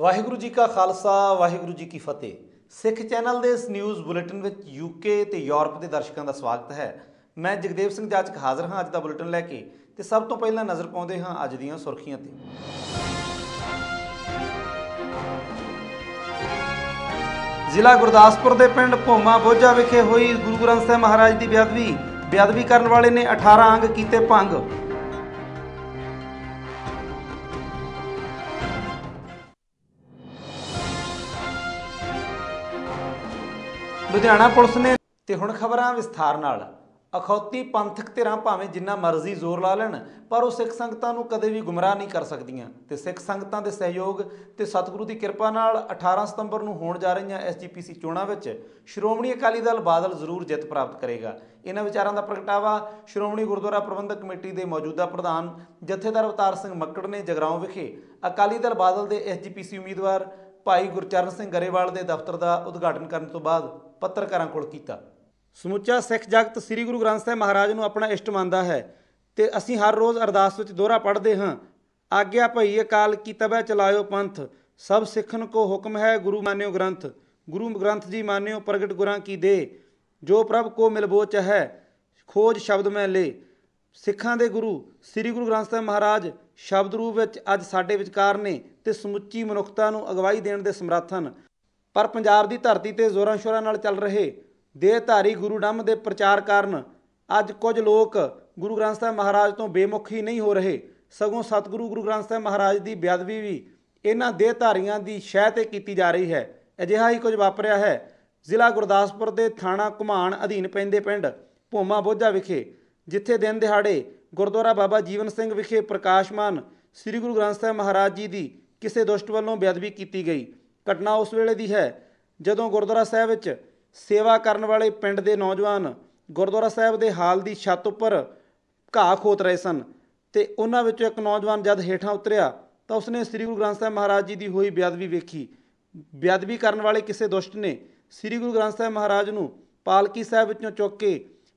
ਵਾਹਿਗੁਰੂ ਜੀ ਕਾ ਖਾਲਸਾ, ਵਾਹਿਗੁਰੂ ਜੀ ਕੀ ਫਤਿਹ। ਸਿੱਖ ਚੈਨਲ ਦੇ ਇਸ ਨਿਊਜ਼ ਬੁਲੇਟਿਨ ਵਿੱਚ ਯੂਕੇ ਤੇ ਯੂਰਪ ਦੇ ਦਰਸ਼ਕਾਂ ਦਾ ਸਵਾਗਤ ਹੈ। ਮੈਂ ਜਗਦੇਵ ਸਿੰਘ ਜਾਚਕ ਹਾਜ਼ਰ ਹਾਂ ਅੱਜ ਦਾ ਬੁਲੇਟਿਨ ਲੈ ਕੇ ਤੇ ਸਭ ਤੋਂ ਪਹਿਲਾਂ ਨਜ਼ਰ ਪਾਉਂਦੇ ਹਾਂ ਅੱਜ ਦੀਆਂ ਸੁਰਖੀਆਂ ਤੇ। ਜ਼ਿਲ੍ਹਾ ਗੁਰਦਾਸਪੁਰ ਦੇ ਪਿੰਡ ਭੋਮਾ ਬੋਝਾ ਵਿਖੇ ਹੋਈ ਗੁਰੂ ਗ੍ਰੰਥ ਸਾਹਿਬ ਮਹਾਰਾਜ ਦੀ ਬੇਅਦਬੀ ਬੇਅਦਬੀ ਕਰਨ ਵਾਲੇ ਨੇ 18 ਅੰਗ ਕੀਤੇ ਭੰਗ। ਲੁਧਿਆਣਾ ਪੁਲਿਸ ਨੇ ਤੇ ਹੁਣ ਖਬਰਾਂ ਵਿਸਥਾਰ ਨਾਲ। ਅਖੌਤੀ ਪੰਥਕ ਧਿਰਾਂ ਭਾਵੇਂ ਜਿੰਨਾ ਮਰਜ਼ੀ ਜ਼ੋਰ ਲਾ ਲੈਣ, ਪਰ ਉਹ ਸਿੱਖ ਸੰਗਤਾਂ ਨੂੰ ਕਦੇ ਵੀ ਗੁੰਮਰਾਹ ਨਹੀਂ ਕਰ ਸਕਦੀਆਂ। ਤੇ ਸਿੱਖ ਸੰਗਤਾਂ ਦੇ ਸਹਿਯੋਗ ਤੇ ਸਤਿਗੁਰੂ ਦੀ ਕਿਰਪਾ ਨਾਲ 18 ਸਤੰਬਰ ਨੂੰ ਹੋਣ ਜਾ ਰਹੀਆਂ ਐਸਜੀਪੀਸੀ ਚੋਣਾਂ ਵਿੱਚ ਸ਼੍ਰੋਮਣੀ ਅਕਾਲੀ ਦਲ ਬਾਦਲ ਜ਼ਰੂਰ ਜਿੱਤ ਪ੍ਰਾਪਤ ਕਰੇਗਾ। ਇਹਨਾਂ ਵਿਚਾਰਾਂ ਦਾ ਪ੍ਰਗਟਾਵਾ ਸ਼੍ਰੋਮਣੀ ਗੁਰਦੁਆਰਾ ਪ੍ਰਬੰਧਕ ਕਮੇਟੀ ਦੇ ਮੌਜੂਦਾ ਪ੍ਰਧਾਨ ਜਥੇਦਾਰ ਅਵਤਾਰ ਸਿੰਘ ਮੱਕੜ ਨੇ ਜਗਰਾਉਂ ਵਿਖੇ ਅਕਾਲੀ ਦਲ ਬਾਦਲ ਦੇ ਐਸਜੀਪੀਸੀ ਉਮੀਦਵਾਰ ਭਾਈ ਗੁਰਚਰਨ ਸਿੰਘ ਗਰੇਵਾਲ ਦੇ ਦਫ਼ਤਰ ਦਾ ਉਦਘਾਟਨ ਕਰਨ ਤੋਂ ਬਾਅਦ ਪੱਤਰਕਾਰਾਂ ਕੋਲ ਕੀਤਾ। ਸਮੁੱਚਾ ਸਿੱਖ ਜਗਤ ਸ੍ਰੀ ਗੁਰੂ ਗ੍ਰੰਥ ਸਾਹਿਬ ਮਹਾਰਾਜ ਨੂੰ ਆਪਣਾ ਇਸ਼ਟ ਮੰਨਦਾ ਹੈ ਤੇ ਅਸੀਂ ਹਰ ਰੋਜ਼ ਅਰਦਾਸ ਵਿੱਚ ਦੋਹਰਾ ਪੜ੍ਹਦੇ ਹਾਂ। ਆਗਿਆ ਭਈ ਅਕਾਲ ਕੀ ਤਬੈ ਚਲਾਇਓ ਪੰਥ, ਸਭ ਸਿੱਖਨ ਕੋ ਹੁਕਮ ਹੈ ਗੁਰੂ ਮਾਨਿਓ ਗ੍ਰੰਥ। ਗੁਰੂ ਗ੍ਰੰਥ ਜੀ ਮਾਨਿਓ ਪ੍ਰਗਟ ਗੁਰਾਂ ਕੀ ਦੇ, ਜੋ ਪ੍ਰਭ ਕੋ ਮਿਲਬੋਚ ਹੈ, ਖੋਜ ਸ਼ਬਦ ਮੈਂ ਲੇ। ਸਿੱਖਾਂ ਦੇ ਗੁਰੂ ਸ੍ਰੀ ਗੁਰੂ ਗ੍ਰੰਥ ਸਾਹਿਬ ਮਹਾਰਾਜ ਸ਼ਬਦ ਰੂਪ ਵਿੱਚ ਅੱਜ ਸਾਡੇ ਵਿਚਕਾਰ ਨੇ ਤੇ ਸਮੁੱਚੀ ਮਨੁੱਖਤਾ ਨੂੰ ਅਗਵਾਈ ਦੇਣ ਦੇ ਸਮਰੱਥ ਹਨ। ਪਰ ਪੰਜਾਬ ਦੀ ਧਰਤੀ ਤੇ ਜ਼ੋਰਾਂ ਸ਼ੋਰਾਂ ਨਾਲ ਚੱਲ ਰਹੇ ਦੇਹਧਾਰੀ ਗੁਰੂ ਡੰਮ ਦੇ ਪ੍ਰਚਾਰ ਕਾਰਨ ਅੱਜ ਕੁਝ ਲੋਕ ਗੁਰੂ ਗ੍ਰੰਥ ਸਾਹਿਬ ਮਹਾਰਾਜ ਤੋਂ ਬੇਮੁਖੀ ਨਹੀਂ ਹੋ ਰਹੇ। ਸਗੋਂ ਸਤਿਗੁਰੂ ਗੁਰੂ ਗ੍ਰੰਥ ਸਾਹਿਬ ਮਹਾਰਾਜ ਦੀ ਬੇਅਦਬੀ ਵੀ ਇਹਨਾਂ ਦੇਹਧਾਰੀਆਂ ਦੀ ਸ਼ਹਿ ਤੇ ਕੀਤੀ ਜਾ ਰਹੀ ਹੈ। ਅਜਿਹਾ ਹੀ ਕੁਝ ਵਾਪਰਿਆ ਹੈ। ਜ਼ਿਲ੍ਹਾ ਗੁਰਦਾਸਪੁਰ ਦੇ ਥਾਣਾ ਘੁਮਾਣ ਅਧੀਨ ਪੈਂਦੇ ਪਿੰਡ ਭੋਮਾ ਬੋਝਾ ਵਿਖੇ, ਜਿੱਥੇ ਦਿਨ ਦਿਹਾੜੇ ਗੁਰਦੁਆਰਾ ਬਾਬਾ ਜੀਵਨ ਸਿੰਘ ਵਿਖੇ ਪ੍ਰਕਾਸ਼ਮਾਨ ਸ੍ਰੀ ਗੁਰੂ ਗ੍ਰੰਥ ਸਾਹਿਬ ਮਹਾਰਾਜ ਜੀ ਦੀ ਕਿਸੇ ਦੁਸ਼ਟ ਵੱਲੋਂ ਬੇਅਦਬੀ ਕੀਤੀ ਗਈ। ਘਟਨਾ ਉਸ ਵੇਲੇ ਦੀ ਹੈ, ਜਦੋਂ ਗੁਰਦੁਆਰਾ ਸਾਹਿਬ ਵਿੱਚ ਸੇਵਾ ਕਰਨ ਵਾਲੇ ਪਿੰਡ ਦੇ ਨੌਜਵਾਨ ਗੁਰਦੁਆਰਾ ਸਾਹਿਬ ਦੇ ਹਾਲ ਦੀ ਛੱਤ ਉੱਪਰ ਘਾਹ ਖੋਤ ਰਹੇ ਸਨ ਤੇ ਉਹਨਾਂ ਵਿੱਚੋਂ ਇੱਕ ਨੌਜਵਾਨ ਜਦ ਹੇਠਾਂ ਉਤਰਿਆ ਤਾਂ ਉਸਨੇ ਸ੍ਰੀ ਗੁਰੂ ਗ੍ਰੰਥ ਸਾਹਿਬ ਮਹਾਰਾਜ ਜੀ ਦੀ ਹੋਈ ਬੇਅਦਬੀ ਵੇਖੀ। ਬੇਅਦਬੀ ਕਰਨ ਵਾਲੇ ਕਿਸੇ ਦੁਸ਼ਟ ਨੇ ਸ੍ਰੀ ਗੁਰੂ ਗ੍ਰੰਥ ਸਾਹਿਬ ਮਹਾਰਾਜ ਨੂੰ ਪਾਲਕੀ ਸਾਹਿਬ ਵਿੱਚੋਂ ਚੁੱਕ ਕੇ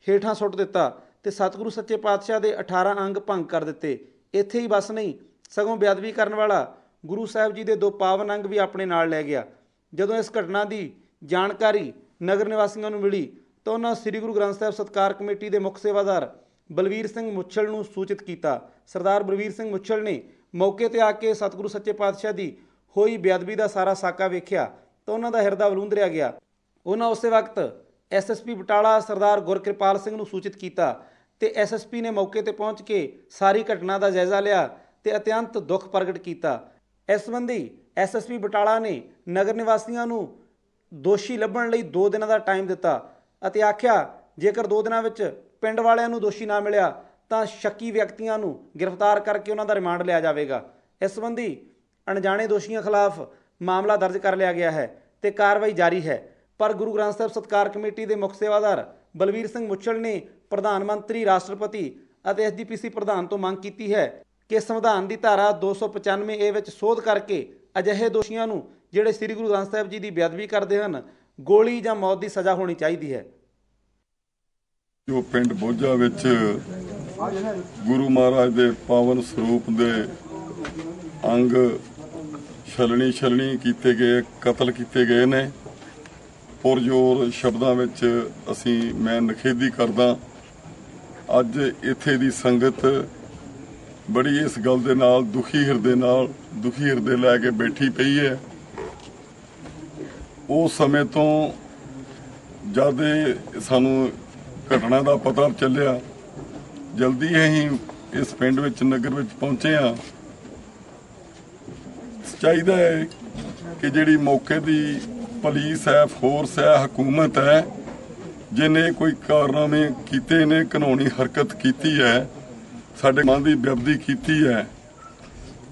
ਹੇਠਾਂ ਸੁੱਟ ਦਿੱਤਾ ਤੇ ਸਤਿਗੁਰੂ ਸੱਚੇ ਪਾਤਸ਼ਾਹ ਦੇ 18 ਅੰਗ ਭੰਗ ਕਰ ਦਿੱਤੇ। ਇੱਥੇ ਹੀ ਬਸ ਨਹੀਂ, ਸਗੋਂ ਬੇਅਦਬੀ ਕਰਨ ਵਾਲਾ ਗੁਰੂ ਸਾਹਿਬ ਜੀ ਦੇ ਦੋ ਪਾਵਨ ਅੰਗ ਵੀ ਆਪਣੇ ਨਾਲ ਲੈ ਗਿਆ। ਜਦੋਂ ਇਸ ਘਟਨਾ ਦੀ ਜਾਣਕਾਰੀ ਨਗਰ ਨਿਵਾਸੀਆਂ ਨੂੰ ਮਿਲੀ, ਤਾਂ ਉਹਨਾਂ ਸ੍ਰੀ ਗੁਰੂ ਗ੍ਰੰਥ ਸਾਹਿਬ ਸਤਕਾਰ ਕਮੇਟੀ ਦੇ ਮੁੱਖ ਸੇਵਾਦਾਰ ਬਲਵੀਰ ਸਿੰਘ ਮੁੱਛਲ ਨੂੰ ਸੂਚਿਤ ਕੀਤਾ। ਸਰਦਾਰ ਬਲਵੀਰ ਸਿੰਘ ਮੁੱਛਲ ਨੇ ਮੌਕੇ ਤੇ ਆ ਕੇ ਸਤਿਗੁਰੂ ਸੱਚੇ ਪਾਤਸ਼ਾਹ ਦੀ ਹੋਈ ਬੇਅਦਬੀ ਦਾ ਸਾਰਾ ਸਾਕਾ ਵੇਖਿਆ, ਤਾਂ ਉਹਨਾਂ ਦਾ ਹਿਰਦਾ ਵਲੂੰਦਰਿਆ ਗਿਆ। ਉਹਨਾਂ ਉਸੇ ਵਕਤ ਐਸਐਸਪੀ ਬਟਾਲਾ ਸਰਦਾਰ ਗੁਰਕਿਰਪਾਲ ਸਿੰਘ ਨੂੰ ਸੂਚਿਤ ਕੀਤਾ ਤੇ ਐਸਐਸਪੀ ਨੇ ਮੌਕੇ ਤੇ ਪਹੁੰਚ ਕੇ ਸਾਰੀ ਘਟਨਾ ਦਾ ਜਾਇਜ਼ਾ ਲਿਆ ਤੇ ਅਤਿਅੰਤ ਦੁੱਖ ਪ੍ਰਗਟ ਕੀਤਾ। ਇਸ ਸੰਬੰਧੀ ਐਸਐਸਪੀ ਬਟਾਲਾ ਨੇ ਨਗਰ ਨਿਵਾਸੀਆਂ ਨੂੰ ਦੋਸ਼ੀ ਲੱਭਣ ਲਈ 2 ਦਿਨਾਂ ਦਾ ਟਾਈਮ ਦਿੱਤਾ ਅਤੇ ਆਖਿਆ, ਜੇਕਰ 2 ਦਿਨਾਂ ਵਿੱਚ ਪਿੰਡ ਵਾਲਿਆਂ ਨੂੰ ਦੋਸ਼ੀ ਨਾ ਮਿਲਿਆ, ਤਾਂ ਸ਼ੱਕੀ ਵਿਅਕਤੀਆਂ ਨੂੰ ਗ੍ਰਿਫਤਾਰ ਕਰਕੇ ਉਹਨਾਂ ਦਾ ਰਿਮਾਂਡ ਲਿਆ ਜਾਵੇਗਾ। ਇਸ ਸੰਬੰਧੀ ਅਣਜਾਣੇ ਦੋਸ਼ੀਆਂ ਖਿਲਾਫ ਮਾਮਲਾ ਦਰਜ ਕਰ ਲਿਆ ਗਿਆ ਹੈ ਤੇ ਕਾਰਵਾਈ ਜਾਰੀ ਹੈ। ਪਰ ਗੁਰੂ ਗ੍ਰੰਥ ਸਾਹਿਬ ਸਤਕਾਰ ਕਮੇਟੀ ਦੇ ਮੁੱਖ ਸੇਵਾਦਾਰ ਬਲਵੀਰ ਸਿੰਘ ਮੁੱਛਲ ਨੇ ਪ੍ਰਧਾਨ ਮੰਤਰੀ, ਰਾਸ਼ਟਰਪਤੀ ਅਤੇ ਐਸਜੀਪੀਸੀ ਪ੍ਰਧਾਨ ਤੋਂ ਮੰਗ ਕੀਤੀ ਹੈ ਕਿ ਸੰਵਿਧਾਨ ਦੀ ਧਾਰਾ 295 ਏ ਵਿੱਚ ਸੋਧ ਕਰਕੇ ਅਜਿਹੇ ਦੋਸ਼ੀਆਂ ਨੂੰ ਜਿਹੜੇ ਸ੍ਰੀ ਗੁਰੂ ਗ੍ਰੰਥ ਸਾਹਿਬ ਜੀ ਦੀ ਬੇਅਦਬੀ ਕਰਦੇ ਹਨ, ਗੋਲੀ ਜਾਂ ਮੌਤ ਦੀ ਸਜ਼ਾ ਹੋਣੀ ਚਾਹੀਦੀ ਹੈ। ਜੋ ਪਿੰਡ ਬੋਝਾ ਵਿੱਚ ਗੁਰੂ ਮਹਾਰਾਜ ਦੇ ਪਾਵਨ ਸਰੂਪ ਦੇ ਅੰਗ ਛਲਣੀ ਛਲਣੀ ਕੀਤੇ ਗਏ, ਕਤਲ ਕੀਤੇ ਗਏ ਨੇ। ਪੁਰਜੋਰ ਸ਼ਬਦਾਂ ਵਿੱਚ ਅਸੀਂ ਮੈਂ ਨਖੇਦੀ ਕਰਦਾ, ਅੱਜ ਇੱਥੇ ਦੀ ਸੰਗਤ ਬੜੀ ਇਸ ਗੱਲ ਦੇ ਨਾਲ, ਦੁਖੀ ਹਿਰਦੇ ਨਾਲ, ਦੁਖੀ ਹਿਰਦੇ ਲੈ ਕੇ ਬੈਠੀ ਪਈ ਹੈ। ਉਸ ਸਮੇਂ ਤੋਂ ਜਦ ਸਾਨੂੰ ਘਟਨਾ ਦਾ ਪਤਾ ਚੱਲਿਆ, ਜਲਦੀ ਹੀ ਇਸ ਪਿੰਡ ਵਿੱਚ, ਨਗਰ ਵਿੱਚ ਪਹੁੰਚੇ ਆ ਚਾਹੀਦਾ ਹੈ ਕਿ ਜਿਹੜੀ ਮੌਕੇ ਦੀ ਪੁਲਿਸ ਹੈ, ਫੋਰਸ ਹੈ, ਹਕੂਮਤ ਹੈ ਜਿਨੇ ਕੋਈ ਕਾਰਨਾਮੇ ਕੀਤੇ ਨੇ, ਕਾਨੂੰਨੀ ਹਰਕਤ ਕੀਤੀ ਹੈ ਸਾਡੇ ਮਾਂ ਦੀ ਬੇਅਦਬੀ ਕੀਤੀ ਹੈ,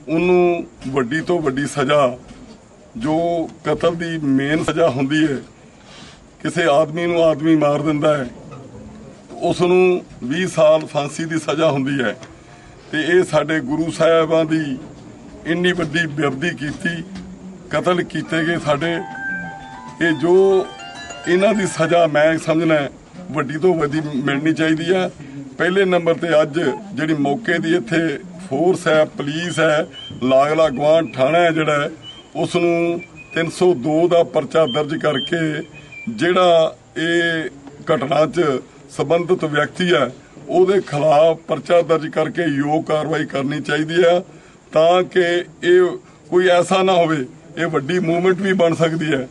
ਉਹਨੂੰ ਵੱਡੀ ਤੋਂ ਵੱਡੀ ਸਜ਼ਾ, ਜੋ ਕਤਲ ਦੀ ਮੇਨ ਸਜ਼ਾ ਹੁੰਦੀ ਹੈ, ਕਿਸੇ ਆਦਮੀ ਨੂੰ ਆਦਮੀ ਮਾਰ ਦਿੰਦਾ ਹੈ ਉਸ ਨੂੰ 20 ਸਾਲ ਫਾਂਸੀ ਦੀ ਸਜ਼ਾ ਹੁੰਦੀ ਹੈ। ਤੇ ਇਹ ਸਾਡੇ ਗੁਰੂ ਸਾਹਿਬਾਂ ਦੀ ਇੰਨੀ ਵੱਡੀ ਬੇਅਦਬੀ ਕੀਤੀ, ਕਤਲ ਕੀਤੇ ਗਏ ਸਾਡੇ ਇਹ ਜੋ ਇਹਨਾਂ ਦੀ ਸਜ਼ਾ ਮੈਂ ਸਮਝਣਾ ਵੱਡੀ ਤੋਂ ਵੱਡੀ ਮਿਲਣੀ ਚਾਹੀਦੀ ਹੈ। ਪਹਿਲੇ ਨੰਬਰ ਤੇ ਅੱਜ ਜਿਹੜੀ ਮੌਕੇ ਦੀ ਇੱਥੇ ਫੋਰਸ ਹੈ ਪੁਲਿਸ ਹੈ, ਲਾਗਲਾ ਗਵਾਂਢ ਥਾਣਾ ਹੈ ਜਿਹੜਾ ਉਸ ਨੂੰ 302 ਦਾ ਪਰਚਾ ਦਰਜ ਕਰਕੇ ਜਿਹੜਾ ਇਹ ਘਟਨਾ 'ਚ ਸੰਬੰਧਿਤ ਵਿਅਕਤੀ ਹੈ, ਉਹਦੇ ਖਿਲਾਫ ਪਰਚਾ ਦਰਜ ਕਰਕੇ ਯੋਗ ਕਾਰਵਾਈ ਕਰਨੀ ਚਾਹੀਦੀ ਹੈ, ਤਾਂ ਕਿ ਇਹ ਕੋਈ ਐਸਾ ਨਾ ਹੋਵੇ, ਇਹ ਵੱਡੀ ਮੂਵਮੈਂਟ ਵੀ ਬਣ ਸਕਦੀ ਹੈ।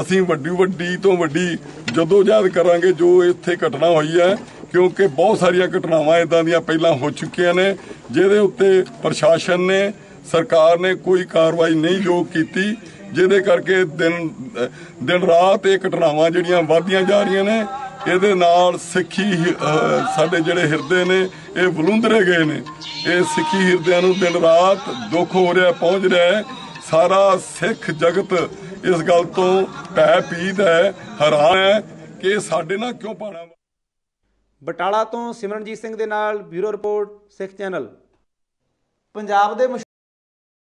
ਅਸੀਂ ਵੱਡੀ ਵੱਡੀ ਤੋਂ ਵੱਡੀ ਜਦੋਂ ਯਾਦ ਕਰਾਂਗੇ ਜੋ ਇੱਥੇ ਘਟਨਾ ਹੋਈ ਹੈ ਕਿਉਂਕਿ ਬਹੁਤ ਸਾਰੀਆਂ ਘਟਨਾਵਾਂ ਇਦਾਂ ਦੀਆਂ ਪਹਿਲਾਂ ਹੋ ਚੁੱਕੀਆਂ ਨੇ, ਜਿਹਦੇ ਉੱਤੇ ਪ੍ਰਸ਼ਾਸਨ ਨੇ, ਸਰਕਾਰ ਨੇ ਕੋਈ ਕਾਰਵਾਈ ਨਹੀਂ ਯੋਗ ਕੀਤੀ, ਜਿਹਦੇ ਕਰਕੇ ਦਿਨ ਦਿਨ ਰਾਤ ਇਹ ਘਟਨਾਵਾਂ ਜਿਹੜੀਆਂ ਵਧਦੀਆਂ ਜਾ ਰਹੀਆਂ ਨੇ, ਇਹਦੇ ਨਾਲ ਸਿੱਖੀ ਸਾਡੇ ਜਿਹੜੇ ਹਿਰਦੇ ਨੇ, ਇਹ ਬਲੁੰਦਰੇ ਗਏ ਨੇ। ਇਹ ਸਿੱਖੀ ਹਿਰਦਿਆਂ ਨੂੰ ਦਿਨ ਰਾਤ ਦੁੱਖ ਹੋ ਰਿਹਾ, ਪਹੁੰਚ ਰਿਹਾ ਹੈ। ਸਾਰਾ ਸਿੱਖ ਜਗਤ ਇਸ ਗੱਲ ਤੋਂ ਭੈ ਪੀਤ ਹੈ, ਹੈਰਾਨ ਹੈ ਕਿ ਸਾਡੇ ਨਾਲ ਕਿਉਂ ਪਾਣਾ ਬਟਾਲਾ ਤੋਂ ਸਿਮਰਨਜੀਤ ਸਿੰਘ ਦੇ ਨਾਲ bureau report Sikh channel. Punjab ਦੇ